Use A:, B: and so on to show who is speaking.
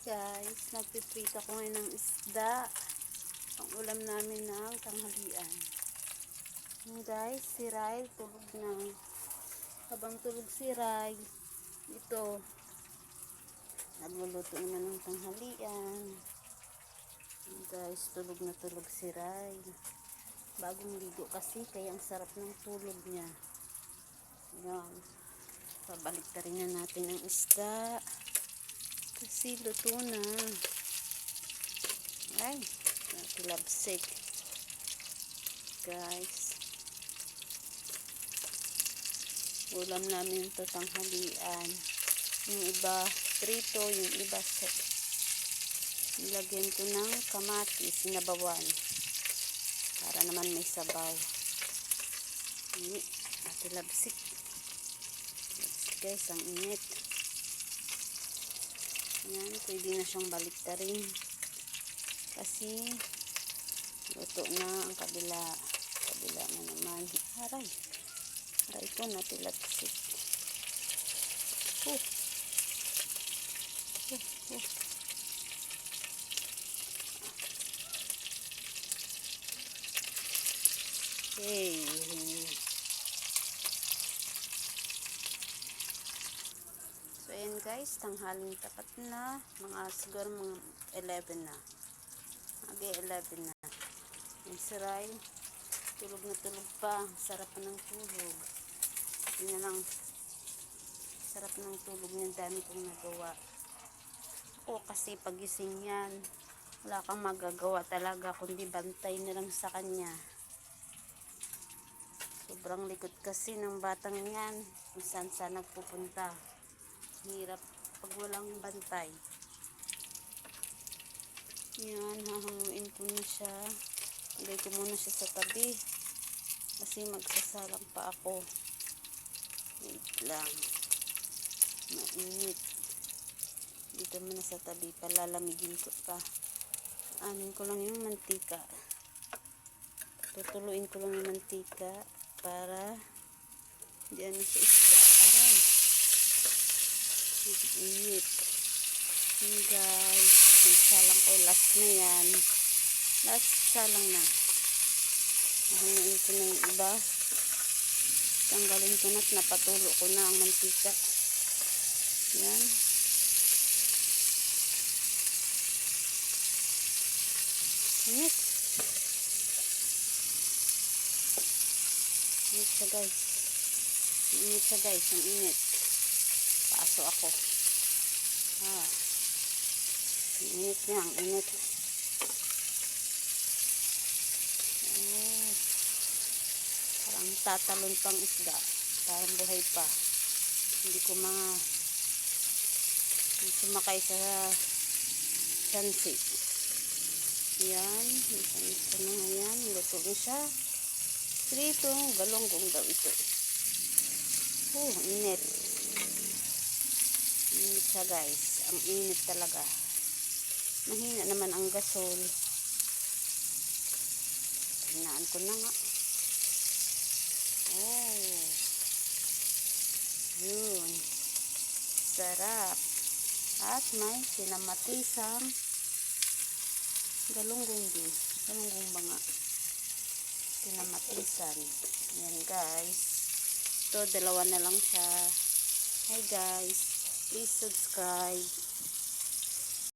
A: guys, nagpiprito ako ngayon ng isda. Ang ulam namin ng tanghalian. Yan guys, si Rai tulog na. Habang tulog si Rai, ito, nagluluto naman ng tanghalian. Yan guys, tulog na tulog si Rai. Bagong ligo kasi, kaya ang sarap ng tulog niya. Yan. Pabalik na rin na natin ang isda. Kasi luto na. Ay, natilabsik. Guys. Ulam namin ito tanghalian. Yung iba prito, yung iba set. Nilagyan ko ng kamatis, sinabawan. Para naman may sabaw. Ini, natilabsik. Guys, ang init. Yan, pwede na siyang baliktarin. Kasi, luto na ang kabila. Kabila na naman. Aray. Aray ko, natilatsik. Oh. Oh, oh. Hey. Guys, tanghaling tapat na. Mga siguro mga 11 na. Mga 11 na. Yung siray, tulog na tulog pa. Sarap ng tulog. Yun na lang. Sarap ng tulog niyan. Dami kong nagawa. Ako kasi pagising yan, wala kang magagawa talaga kundi bantay na lang sa kanya. Sobrang likod kasi ng batang yan. Kung saan saan nagpupunta hirap pag walang bantay. Yan, hahanguin ko na siya. Ilagay ko muna siya sa tabi. Kasi magsasalang pa ako. Wait lang. Mainit. Dito muna sa tabi. Palalamigin ko pa. Anin ko lang yung mantika. Tutuluin ko lang yung mantika para hindi ano sa isda. Aray. Init. Yun guys. Nagsalang ko. Last na yan. Last salang na. Nahanguin ko na yung iba. Tanggalin ko na at napatulo ko na ang mantika. Yan. Init. Init siya guys. Init siya guys. Ang init. Paso ako. Ah. Init niya. Ang init. Oh. Parang tatalon pang isda. Parang buhay pa. Hindi ko mga hindi sumakay sa sansi. Yan. Isa na nga yan. Luto na siya. Prito. Galonggong daw ito. Oh, init. Init siya guys. Ang init talaga. Mahina naman ang gasol. Hinaan ko na nga. Oh. Yun. Sarap. At may sinamatisang galunggong din. Galunggong ba nga? Sinamatisan. Yan guys. Ito, dalawa na lang siya. Hi guys. Please subscribe.